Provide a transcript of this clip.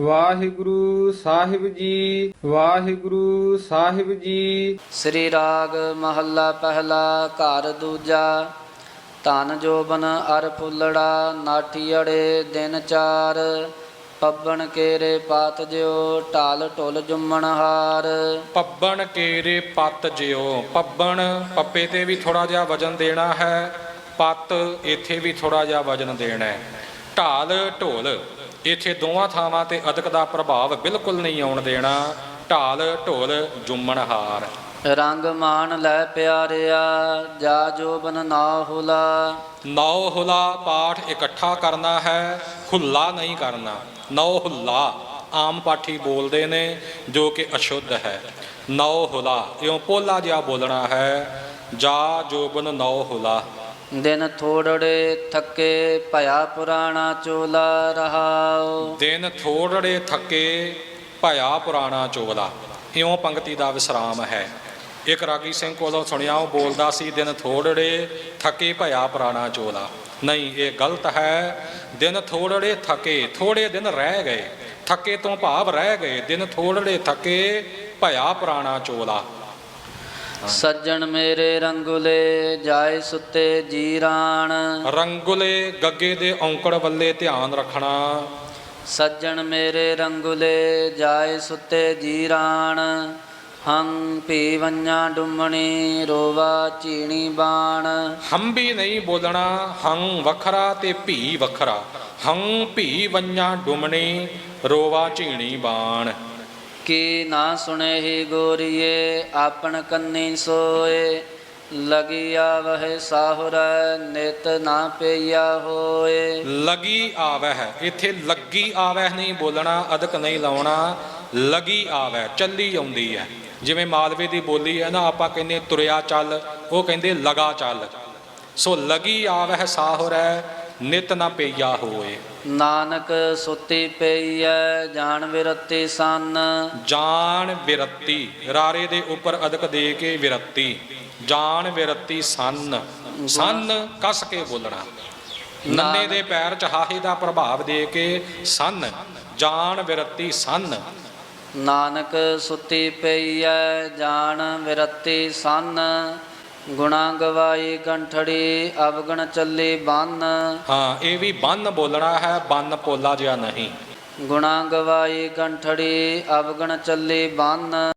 ਵਾਹਿਗੁਰੂ ਸਾਹਿਬ ਜੀ ਵਾਹਿਗੁਰੂ ਸਾਹਿਬ ਜੀ। ਸ੍ਰੀ ਰਾਗ ਮਹੱਲਾ ਪਹਿਲਾ ਘਰ ਦੂਜਾ। ਧਨ ਜੋਬਨ ਅਰ ਫੁੱਲੜਾ ਨਾਠੀ ਅੜੇ ਦਿਨ ਚਾਰ। ਪੱਬਣ ਕੇਰੇ ਪਾਤ ਜਿਉ ਢਾਲ ਢੁਲ ਜੁੰਮਣ ਹਾਰ। ਪੱਬਣ ਕੇਰੇ ਪੱਤ ਜਿਉ ਪੱਬਣ ਪੱਪੇ ਤੇ ਵੀ ਥੋੜਾ ਜਿਹਾ ਵਜਨ ਦੇਣਾ ਹੈ ਪੱਤ ਇੱਥੇ ਵੀ ਥੋੜਾ ਜਿਹਾ ਵਜਨ ਦੇਣਾ ਹੈ। ਢਾਲ ਢੋਲ ਇੱਥੇ ਦੋਵਾਂ ਥਾਵਾਂ ਤੇ ਅਦਕ ਦਾ ਪ੍ਰਭਾਵ ਬਿਲਕੁਲ ਨਹੀਂ ਆਉਣ ਦੇਣਾ। ਢਾਲ ਢੋਲ ਜੁੰਮਣ ਹਾਰ। ਰੰਗ ਮਾਨ ਲੈ ਪਿਆਰਿਆ ਜਾ ਜੋਬਨ ਨਾ ਹੁਲਾ। ਨੌ ਹੁਲਾ ਪਾਠ ਇਕੱਠਾ ਕਰਨਾ ਹੈ ਹੁੱਲਾ ਨਹੀਂ ਕਰਨਾ। ਨੌ ਹੁੱਲਾ ਆਮ ਪਾਠੀ ਬੋਲਦੇ ਨੇ ਜੋ ਕਿ ਅਸ਼ੁੱਧ ਹੈ। ਨੌ ਹੁਲਾ ਇਉਂ ਪੋਲਾ ਜਿਹਾ ਬੋਲਣਾ ਹੈ ਜਾ ਜੋਬਨ ਨੌ ਹੁਲਾ। ਦਿਨ ਥੋੜੜੇ ਥੱਕੇ ਭਇਆ ਪੁਰਾਣਾ ਚੋਲਾ ਰਹਾਉ ਦਿਨ ਥੋੜੜੇ ਥੱਕੇ ਭਇਆ ਪੁਰਾਣਾ ਚੋਲਾ। ਇਉਂ ਪੰਕਤੀ ਦਾ ਵਿਸਰਾਮ ਹੈ। ਇੱਕ ਰਾਗੀ ਸਿੰਘ ਕੋਲੋਂ ਸੁਣਿਆ, ਉਹ ਬੋਲਦਾ ਸੀ, ਦਿਨ ਥੋੜੜੇ ਥੱਕੇ ਭਇਆ ਪੁਰਾਣਾ ਚੋਲਾ। ਨਹੀਂ, ਇਹ ਗਲਤ ਹੈ। ਦਿਨ ਥੋੜੜੇ ਥੱਕੇ ਥੋੜੇ ਦਿਨ ਰਹਿ ਗਏ। ਥੱਕੇ ਤੋਂ ਭਾਵ ਰਹਿ ਗਏ। ਦਿਨ ਥੋੜੜੇ ਥੱਕੇ ਭਇਆ ਪੁਰਾਣਾ ਚੋਲਾ। ਸੱਜਣ ਮੇਰੇ ਰੰਗੁਲੇ ਜਾਏ ਸੁੱਤੇ ਜੀਰਾਣ। ਰੰਗੁਲੇ ਗੱਗੇ ਦੇ ਔਂਕੜ ਵੱਲੇ ਧਿਆਨ ਰੱਖਣਾ। ਸੱਜਣ ਮੇਰੇ ਰੰਗੁਲੇ ਜਾਏ ਸੁੱਤੇ ਜੀਰਾਣ। ਹੰ ਭੀ ਵੰਨਾ ਡੁੰਮਣੀ ਰੋਵਾ ਚੀਣੀ ਬਾਣ। ਹੰਬੀ ਨਹੀਂ ਬੋਲਣਾ ਹੰ ਵੱਖਰਾ ਤੇ ਭੀ ਵੱਖਰਾ। ਹੰ ਭੀ ਵੰਨਾ ਡੁਮਣੀ ਰੋਵਾ ਝੀਣੀ ਬਾਣ। ਕੀ ਨਾ ਸੁਣੇ ਗੋਰੀਏ, ਆਪਣ ਕੰਨੀ ਸੋਏ। ਲਗਿਆ ਵਹਿ ਸਾਹੁਰ, ਨਿਤ ਨਾ ਪਈਆ ਹੋਏ। ਲਗੀ ਆਵਹਿ, ਇੱਥੇ ਲੱਗੀ ਆਵਹਿ ਨਹੀਂ ਬੋਲਣਾ, ਅਦਕ ਨਹੀਂ ਲਾਉਣਾ। ਲਗੀ ਆਵਹਿ, ਚੱਲੀ ਆਉਂਦੀ ਹੈ ਜਿਵੇਂ ਮਾਲਵੇ ਦੀ ਬੋਲੀ ਹੈ ਨਾ, ਆਪਾਂ ਕਹਿੰਦੇ ਤੁਰਿਆ ਚੱਲ, ਉਹ ਕਹਿੰਦੇ ਲਗਾ ਚੱਲ। ਸੋ ਲਗੀ ਆਵਹਿ ਸਾਹੁਰ ਨਿਤ ਨਾ ਪਈਆ ਹੋਏ। ਨਾਨਕ ਸੁਤੀ ਪਈਐ ਜਾਣ ਵਿਰਤੀ ਸੰਨ। ਜਾਣ ਵਿਰਤੀ ਰਾਰੇ ਦੇ ਉੱਪਰ ਅਦਕ ਦੇ ਕੇ ਵਿਰਤੀ। ਜਾਣ ਵਿਰਤੀ ਸੰਨ। ਸੰਨ ਕਸ ਕੇ ਬੋਲਣਾ। ਨੰਨੇ ਦੇ ਪੈਰ ਚ ਹਾਹੇ ਦਾ ਪ੍ਰਭਾਵ ਦੇ ਕੇ ਸੰਨ। ਜਾਣ ਵਿਰਤੀ ਸੰਨ। ਨਾਨਕ ਸੁਤੀ ਪਈਐ ਜਾਣ ਵਿਰਤੀ ਸੰਨ। ਗੁਣਾ ਗਵਾਈ ਕੰਠੜੀ ਅਵਗਣ ਚੱਲੀ ਬੰਨ। ਹਾਂ ਇਹ ਵੀ ਬੰਨ ਬੋਲਣਾ ਹੈ ਬੰਨ ਪੋਲਾ ਜਿਹਾ ਨਹੀਂ। ਗੁਣਾ ਗਵਾਈ ਕੰਠੜੀ ਅਵਗਣ ਚੱਲੀ ਬੰਨ।